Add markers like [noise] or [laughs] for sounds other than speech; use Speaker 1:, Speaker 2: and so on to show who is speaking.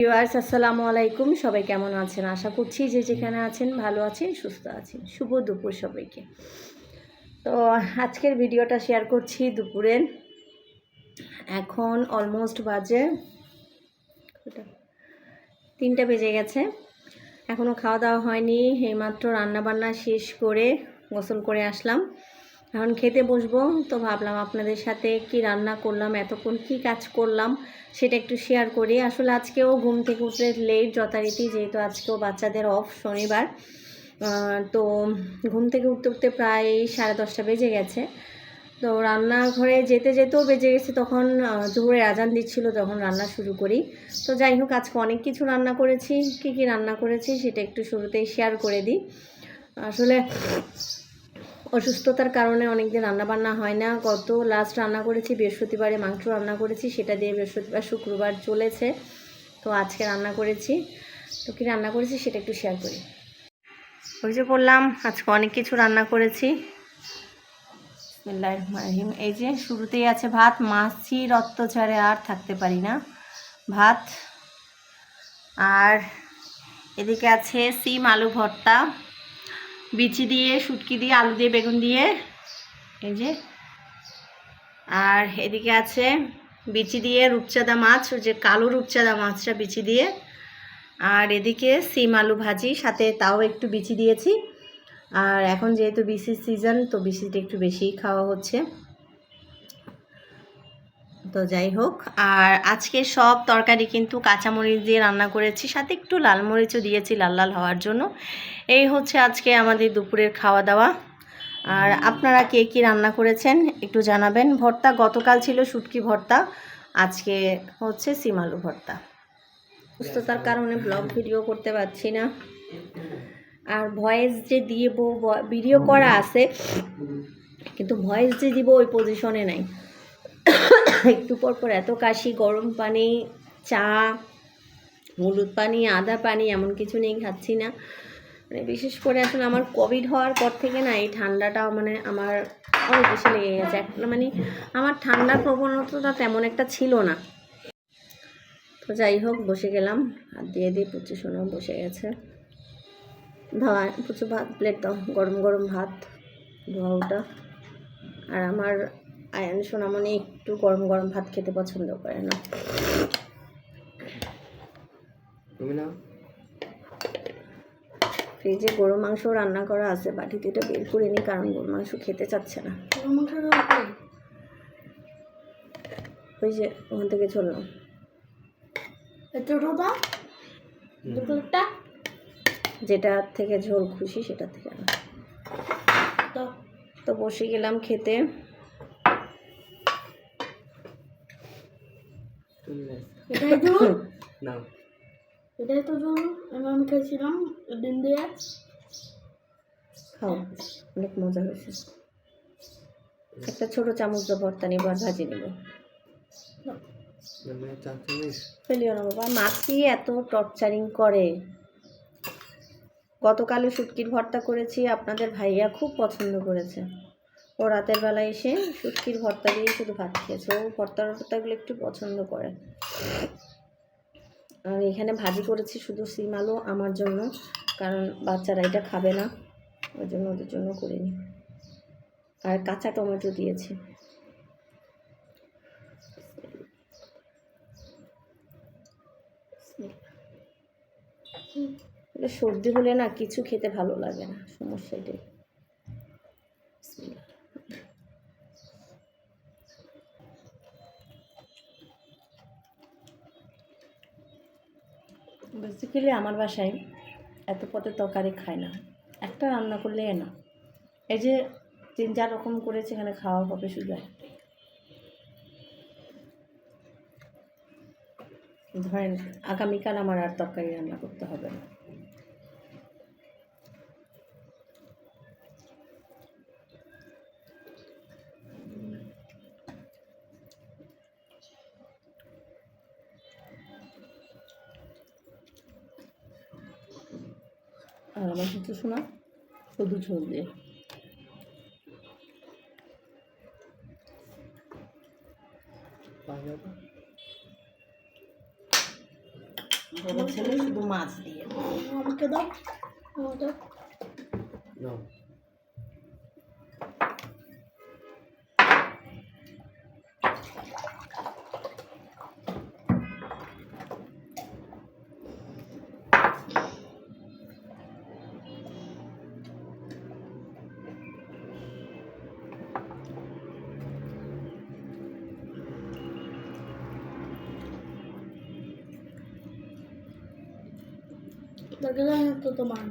Speaker 1: Viewers, আসসালামু আলাইকুম। সবাই কেমন আছেন? আশা করছি যে যেখানে আছেন ভালো আছেন, সুস্থ আছেন। শুভ দুপুর সবাইকে। তো আজকের ভিডিওটা শেয়ার করছি দুপুরে। এখন অলমোস্ট বাজে? তিনটা বেজে গেছে। এখনও খাওয়া দাওয়া হয়নি। এইমাত্র রান্নাবান্না শেষ করে গোসল করে আসলাম। এখন খেতে বসবো, তো ভাবলাম আপনাদের সাথে কি রান্না করলাম, এতক্ষণ কি কাজ করলাম সেটা একটু শেয়ার করি। আসলে আজকেও ঘুম থেকে উঠে লেট যথারীতি, যেহেতু আজকেও বাচ্চাদের অফ শনিবার তো ঘুম থেকে উঠতে উঠতে প্রায় সাড়ে দশটা বেজে গেছে। তো রান্নাঘরে যেতে যেতেও বেজে গেছে, তখন জোহরের আজান দিচ্ছিল, তখন রান্না শুরু করি। তো যাই হোক, আজকে অনেক কিছু রান্না করেছি, কী কী রান্না করেছি সেটা একটু শুরুতেই শেয়ার করে দিই। আসলে অসুস্থতার কারণে অনেক দিন রান্নাবান্না হয় না। গত লাস্ট রান্না করেছি, বৃহস্পতিবারে মাংস রান্না করেছি, সেটা দিয়ে বৃহস্পতিবার, শুক্রবার চলেছে। তো আজকে রান্না করেছি। তো কী রান্না করেছি সেটা একটু শেয়ার করি। ওই যে বললাম, আজকে অনেক কিছু রান্না করেছি। এই যে শুরুতেই আছে ভাত মাছির অত্যাচারে আর থাকতে পারি না। ভাত। আর এদিকে আছে সিম, আলু ভর্তা। বিচি দিয়ে, শুটকি দিয়ে, আলু দিয়ে, বেগুন দিয়ে। এই যে। আর এদিকে আছে বিচি দিয়ে রূপচাঁদা মাছ যে কালো রূপচাঁদা মাছটা বিচি দিয়ে। আর এদিকে সিম আলু ভাজি, সাথে তাও একটু বিচি দিয়েছি। আর এখন যেহেতু বিশির সিজন তো বিসিটা একটু বেশিই খাওয়া হচ্ছে। তো যাই হোক, আর আজকে সব তরকারি কিন্তু কাঁচামরিচ দিয়ে রান্না করেছি, সাথে একটু লাল মরিচও দিয়েছি লাল লাল হওয়ার জন্য। এই হচ্ছে আজকে আমাদের দুপুরের খাওয়া দাওয়া। আর আপনারা কে কী রান্না করেছেন একটু জানাবেন। ভর্তা গতকাল ছিল শুটকি ভর্তা, আজকে হচ্ছে সিমালু ভর্তা। সুস্থতার কারণে ব্লগ ভিডিও করতে পারছি না। আর ভয়েস যে দিব ভিডিও করা আছে, কিন্তু ভয়েস যে দিব ওই পজিশনে নাই। একটু পর পর এত কাশি, গরম পানি, চা, হলুদ পানি, আদা পানি, এমন কিছু নেই খাচ্ছি না। মানে বিশেষ করে আসলে আমার কোভিড হওয়ার পর থেকে না এই ঠান্ডাটা মানে আমার অনেক বেশি লেগে গেছে। একটা মানে আমার ঠান্ডার প্রবণতাটা তেমন একটা ছিল না। তো যাই হোক, বসে গেলাম। হাত দিয়ে দিয়ে পুচু শোনাও বসে গেছে। ধোয়া, পুচু ভাত, প্লেট দাও। গরম গরম ভাত, ধোয়া ওটা। আর আমার আয়ন সোনামণি একটু গরম গরম ভাত খেতে পছন্দ করে না।
Speaker 2: তুমি না
Speaker 1: ফ্রিজে গরু মাংস রান্না করা আছে বাটিতে এটা বের করে নিই কারণ গরু মাংস খেতে চাচ্ছে না। ওই যে ওখান থেকে চললাম যেটা থেকে ঝোল খুশি সেটা থেকে। তো বসে গেলাম খেতে
Speaker 2: তুমি না
Speaker 3: এটাই তো? [laughs]
Speaker 2: নাও
Speaker 3: এটাই তো জল আমি আমি খেয়েছিলাম ডিম দিয়ে।
Speaker 1: খাও অনেক মজা হয়েছে। একটা ছোট চামচ দিয়ে ভর্তা নিব আর ভাজি নেব। ফেলিও না বাবা মাছি এত টর্চারিং করে। গতকালে শুটকির ভর্তা করেছি আপনাদের ভাইয়া খুব পছন্দ করেছে। ও রাতের বেলা এসে শুটকির ভর্তা দিয়ে শুধু ভাত খেয়েছে। ও ভর্তা ভর্তাগুলো একটু পছন্দ করে। আর এখানে ভাজি করেছি শুধু সিম আলু আমার জন্য, কারণ বাচ্চারা এটা খাবে না। ওই জন্য ওদের জন্য করিনি। আর কাঁচা টমেটো দিয়েছি। সর্দি হলে না কিছু খেতে ভালো লাগে না, সমস্যা এটাই। বেসিক্যালি আমার বাসায় এত পথে তরকারি খায় না। একটা রান্না করলে না। এই যে তিন চার রকম করে সেখানে খাওয়া হবে শুধু। ধরেন আগামীকাল আমার আর তরকারি রান্না করতে হবে না। আর আমার কিছু শোনা শুধু ঝোল দিয়ে ছেলে শুধু মাছ দিয়ে।
Speaker 3: আমাকে দাও আমাকে
Speaker 2: নাও।
Speaker 3: তরকারি তো তোমার